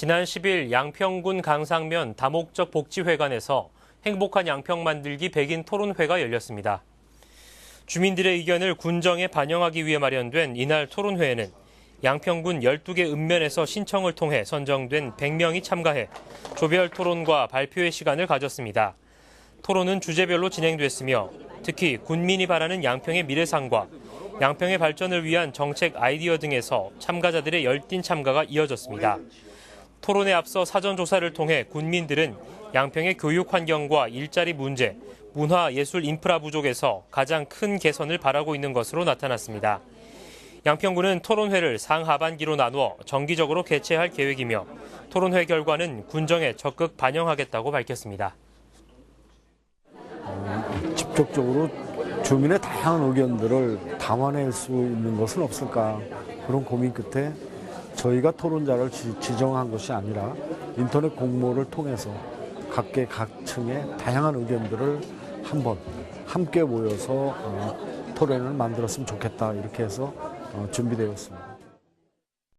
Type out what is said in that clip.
지난 10일 양평군 강상면 다목적 복지회관에서 행복한 양평 만들기 백인 토론회가 열렸습니다. 주민들의 의견을 군정에 반영하기 위해 마련된 이날 토론회에는 양평군 12개 읍면에서 신청을 통해 선정된 100명이 참가해 조별 토론과 발표의 시간을 가졌습니다. 토론은 주제별로 진행됐으며 특히 군민이 바라는 양평의 미래상과 양평의 발전을 위한 정책 아이디어 등에서 참가자들의 열띤 참가가 이어졌습니다. 토론에 앞서 사전 조사를 통해 군민들은 양평의 교육 환경과 일자리 문제, 문화 예술 인프라 부족에서 가장 큰 개선을 바라고 있는 것으로 나타났습니다. 양평군은 토론회를 상하반기로 나누어 정기적으로 개최할 계획이며 토론회 결과는 군정에 적극 반영하겠다고 밝혔습니다. 직접적으로 주민의 다양한 의견들을 담아낼 수 있는 것은 없을까 그런 고민 끝에 저희가 토론자를 지, 지정한 것이 아니라 인터넷 공모를 통해서 각계 각층의 다양한 의견들을 한번 함께 모여서 어, 토론을 만들었으면 좋겠다 이렇게 해서 어, 준비되었습니다.